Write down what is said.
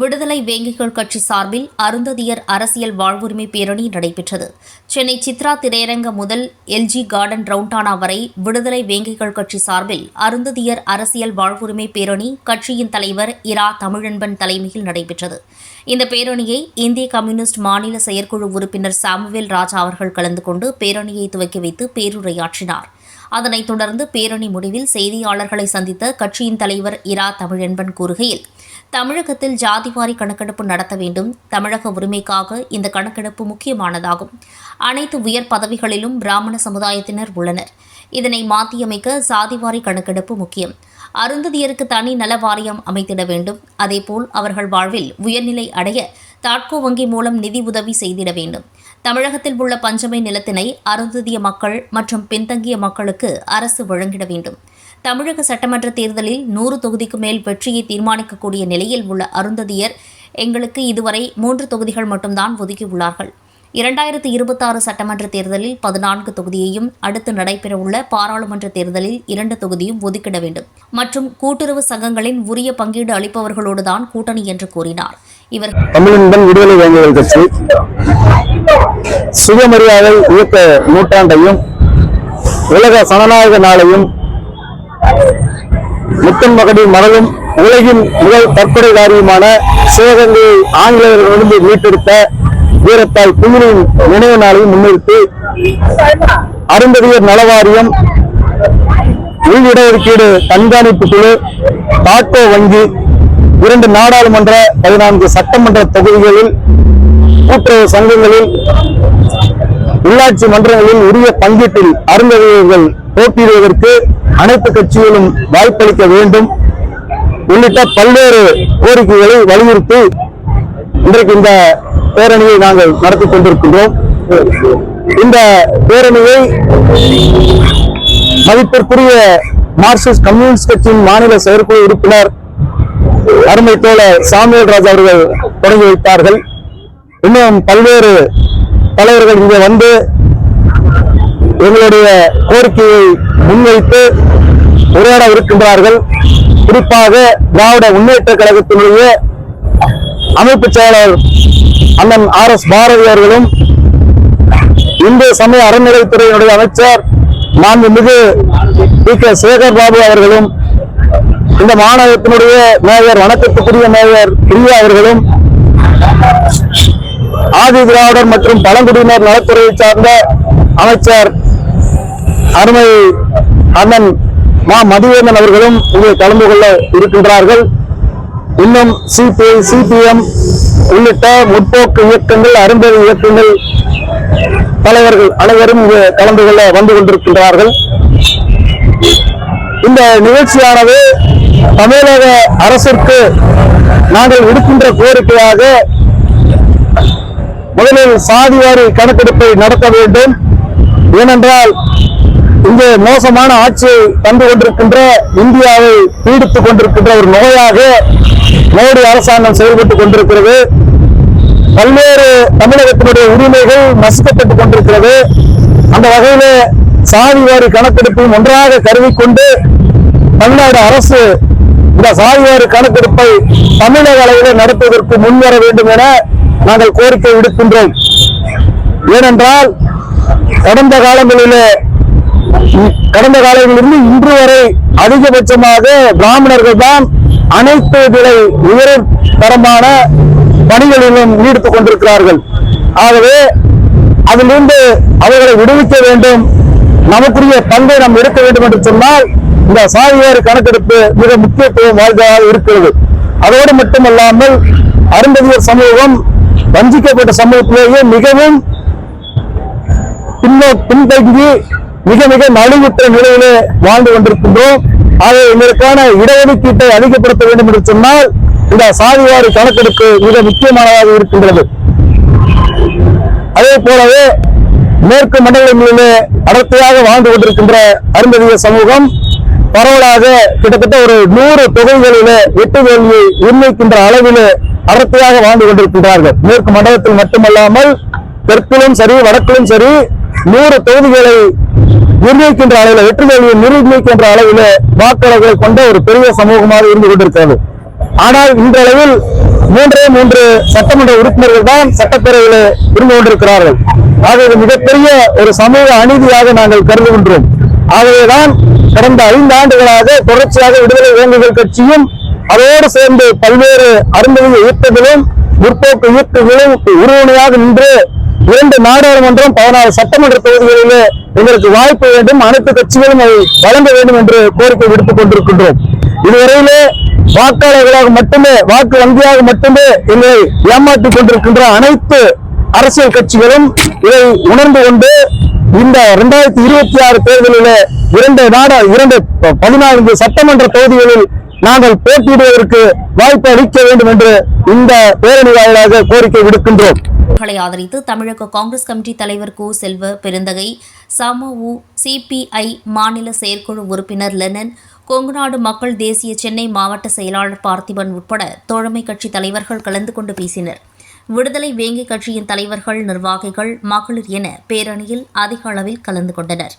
விடுதலை வேங்கிகள் கட்சி சார்பில் அருந்ததியர் அரசியல் வாழ்வுரிமை பேரணி நடைபெற்றது. சென்னை சித்ரா திரையரங்க முதல் எல்ஜி கார்டன் ரவுண்டானா வரை விடுதலை வேங்கிகள் கட்சி சார்பில் அருந்ததியர் அரசியல் வாழ்வுரிமை பேரணி கட்சியின் தலைவர் இரா தமிழன்பன் தலைமையில் நடைபெற்றது. இந்த பேரணியை இந்திய கம்யூனிஸ்ட் மாநில செயற்குழு உறுப்பினர் சாமுவேல் ராஜா அவர்கள் கலந்து கொண்டு பேரணியை துவக்கி வைத்து பேருரையாற்றினார். அதனைத் தொடர்ந்து பேரணி முடிவில் செய்தியாளர்களை சந்தித்த கட்சியின் தலைவர் இரா தமிழன்பன் கூறுகையில் தமிழகத்தில் ஜாதிவாரி கணக்கெடுப்பு நடத்த வேண்டும். தமிழக உரிமைக்காக இந்த கணக்கெடுப்பு முக்கியமானதாகும். அனைத்து உயர் பதவிகளிலும் பிராமண சமுதாயத்தினர் உள்ளனர். இதனை மாற்றியமைக்க சாதிவாரி கணக்கெடுப்பு முக்கியம். அருந்ததியருக்கு தனி நல வாரியம் அமைத்திட வேண்டும். அதேபோல் அவர்கள் வாழ்வில் உயர்நிலை அடைய தாட்கோ வங்கி மூலம் நிதி உதவி செய்திட வேண்டும். தமிழகத்தில் உள்ள பஞ்சமை நிலத்தினை அருந்ததிய மக்கள் மற்றும் பின்தங்கிய மக்களுக்கு அரசு வழங்கிட வேண்டும். தமிழக சட்டமன்ற தேர்தலில் நூறு தொகுதிக்கு மேல் வெற்றியை தீர்மானிக்கக்கூடிய நிலையில் உள்ள அருந்ததியர் எங்களுக்கு இதுவரை மூன்று தொகுதிகள் மட்டும்தான் ஒதுக்கியுள்ளார்கள் இரண்டாயிரத்து இருபத்தாறு சட்டமன்ற தேர்தலில் பதினான்கு தொகுதியையும் அடுத்து நடைபெறவுள்ள பாராளுமன்ற தேர்தலில் இரண்டு தொகுதியும் ஒதுக்கிட வேண்டும். மற்றும் கூட்டுறவு சங்கங்களின் உரிய பங்கீடு அளிப்பவர்களோடுதான் கூட்டணி என்று கூறினார். இவர் தமிழின்பன் விடுதலை வேங்குகள் கட்சி சுயமரியாதை இயக்க நூற்றாண்டையும் உலக சனநாயக நாளையும் முத்தன் மகனின் மனதும் உலகின் முதல் தற்கொலைகாரியுமான சிவகங்கையை ஆங்கிலேயர்களிடமிருந்து மீட்டெடுத்த வீரத்தாய் குயிலின் நினைவு நாளை முன்னிறுத்தி அருந்ததியர் நலவாரியம் உள் இடஒதுக்கீடு கண்காணிப்பு குழு டாட்டோ வங்கி இரண்டு நாடாளுமன்ற பதினான்கு சட்டமன்ற தொகுதிகளில் கூட்டுறவு சங்கங்களில் உள்ளாட்சி மன்றங்களில் உரிய பங்கீட்டில் அருந்ததியர்கள் போட்டியிடுவதற்கு அனைத்து கட்சிகளும் வாய்ப்பளிக்க வேண்டும். உள்ளிட்ட பல்வேறு கோரிக்கைகளை வலியுறுத்தி இன்றைக்கு இந்த பேரணியை நாங்கள் நடத்தி கொண்டிருக்கின்றோம். இந்த பேரணியை மதிப்பிற்குரிய மார்க்சிஸ்ட் கம்யூனிஸ்ட் கட்சியின் மாநில செயற்குழு உறுப்பினர் அருமை தோழர் சாமியல் ராஜ் அவர்கள் தொடங்கி வைத்தார்கள். இன்னும் பல்வேறு தலைவர்கள் இங்கே வந்து எங்களுடைய கோரிக்கையை முன்வைத்து உரையாட இருக்கின்றார்கள். குறிப்பாக திராவிட முன்னேற்ற கழகத்தினுடைய அமைப்பு செயலர் அண்ணன் ஆர் எஸ் பாரதி அவர்களும் இந்து சமய அறநிலைத்துறையினுடைய அமைச்சர் மாண்புமிகு பி கே சேகர் பாபு அவர்களும் இந்த மாநகரத்தினுடைய மேயர் வணக்கத்துக்குரிய மேயர் பிரியா அவர்களும் ஆதி திராவிடர் மற்றும் பழங்குடியினர் நலத்துறையை சார்ந்த அமைச்சர் அருமை அண்ணன் மா மதிவேந்தன் அவர்களும் இங்கே கலந்து கொள்ள இருக்கின்றார்கள். இன்னும் சிபிஐ சிபிஎம் உள்ளிட்ட முற்போக்கு இயக்கங்கள் அருந்ததி இயக்கங்கள் தலைவர்கள் அனைவரும் இங்கு கலந்து கொள்ள வந்து கொண்டிருக்கின்றார்கள். இந்த நிகழ்ச்சியானது தமிழக அரசிற்கு நாங்கள் விடுக்கின்ற கோரிக்கையாக முதலில் சாதிவாரி கணக்கெடுப்பை நடத்த வேண்டும். ஏனென்றால் இங்கே மோசமான ஆட்சியை தந்து கொண்டிருக்கின்ற இந்தியாவை பீடித்துக் கொண்டிருக்கின்ற ஒரு நோயாக மோடி அரசாங்கம் செயல்பட்டுக் கொண்டிருக்கிறது. பல்வேறு தமிழகத்தினுடைய உரிமைகள் நசுக்கப்பட்டுக் கொண்டிருக்கிறது. அந்த வகையில சாதிவாரி கணக்கெடுப்பையும் ஒன்றாக கருவிக்கொண்டு தமிழ்நாடு அரசு இந்த சாதிவாரி கணக்கெடுப்பை தமிழக அளவில் நடத்துவதற்கு முன்வர வேண்டும் என நாங்கள் கோரிக்கை விடுக்கின்றோம். ஏனென்றால் கடந்த காலங்களிலே கடந்த காலங்களிலிருந்து இன்று வரை அதிகபட்சமாக பிராமணர்கள் தான் அனைத்து விலை உயர் தரமான பணிகளிலும் ஈடுத்துக் கொண்டிருக்கிறார்கள். ஆகவே அதிலிருந்து அவர்களை விடுவிக்க வேண்டும். நமக்குரிய பங்கை நாம் எடுக்க வேண்டும் என்று சொன்னால் இந்த சாதிவாரி கணக்கெடுப்பு மிக முக்கியத்துவம் வாய்ந்ததாக இருக்கிறது. அதோடு மட்டுமல்லாமல் அருந்ததியர் சமூகம் வஞ்சிக்கப்பட்ட சமூகத்திலேயே மிகவும் பின்னோ பின்தங்கி மிக மிக நலிவுற்ற நிலையிலே வாழ்ந்து கொண்டிருக்கின்றோம். ஆகவே இதற்கான இடஒதுக்கீட்டை அதிகப்படுத்த வேண்டும் என்று சொன்னால் இந்த சாதிவாரி கணக்கெடுப்பு மிக முக்கியமானதாக இருக்கின்றது. அதே போலவே மேற்கு மண்டலங்களிலே அடர்த்தியாக வாழ்ந்து கொண்டிருக்கின்ற அருந்ததிய சமூகம் பரவலாக கிட்டத்தட்ட ஒரு நூறு தொகைகளிலே எட்டு வேலியை நிர்ணயிக்கின்ற அளவிலே அடர்த்தியாக வாழ்ந்து கொண்டிருக்கின்றார்கள். மேற்கு மண்டலத்தில் மட்டுமல்லாமல் தெற்கிலும் சரி வடக்கிலும் சரி நூறு தொகுதிகளை நிர்ணயிக்கின்ற அளவில் வெற்றி தோல்வியை நிர்ணயிக்கின்ற அளவில் வாக்காளர்களை கொண்ட ஒரு பெரிய சமூகமாக இருந்து கொண்டிருக்கிறது. ஆனால் இன்றளவில் மூன்றே மூன்று சட்டமன்ற உறுப்பினர்கள் தான் சட்டப்பேரவையில் இருந்து கொண்டிருக்கிறார்கள். ஆகவே மிகப்பெரிய ஒரு சமூக அநீதியாக நாங்கள் கருதுகின்றோம். ஆகவேதான் கடந்த ஐந்து ஆண்டுகளாக தொடர்ச்சியாக விடுதலை வேங்குகள் கட்சியும் அதோடு சேர்ந்து பல்வேறு அருந்ததிய இயக்கங்களும் முற்போக்கு இயக்கங்களும் உறுதுணையாக நின்று இரண்டு நாடாளுமன்றம் பதினாறு சட்டமன்ற தொகுதிகளிலே எங்களுக்கு வாய்ப்பு வேண்டும் அனைத்து கட்சிகளும் அதை வழங்க வேண்டும் என்று கோரிக்கை விடுத்துக் கொண்டிருக்கின்றோம். இதுவரையிலே வாக்காளர்களாக மட்டுமே வாக்கு வங்கியாக மட்டுமே எங்களை ஏமாற்றிக் கொண்டிருக்கின்ற அனைத்து அரசியல் கட்சிகளும் இதை உணர்ந்து கொண்டு இந்த இரண்டாயிரத்தி இருபத்தி ஆறு தேர்தலிலே இரண்டு நாடா இரண்டு ப- பதினான்கு சட்டமன்ற தொகுதிகளில் நாங்கள் போட்டியிடுவதற்கு வாய்ப்பு அளிக்க வேண்டும் என்று இந்த பேரணி வாயிலாக கோரிக்கை விடுக்கின்றோம். ஆதரித்து தமிழக காங்கிரஸ் கமிட்டி தலைவர் கு செல்வ பெருந்தகை சமஉ சிபிஐ மாநில செயற்குழு உறுப்பினர் லெனன் கொங்குநாடு மக்கள் தேசிய சென்னை மாவட்ட செயலாளர் பார்த்திபன் உட்பட தோழமை கட்சி தலைவர்கள் கலந்து கொண்டு பேசினர். விடுதலை வேங்கை கட்சியின் தலைவர்கள் நிர்வாகிகள் மகளிர் என பேரணியில் அதிக அளவில் கலந்து கொண்டனர்.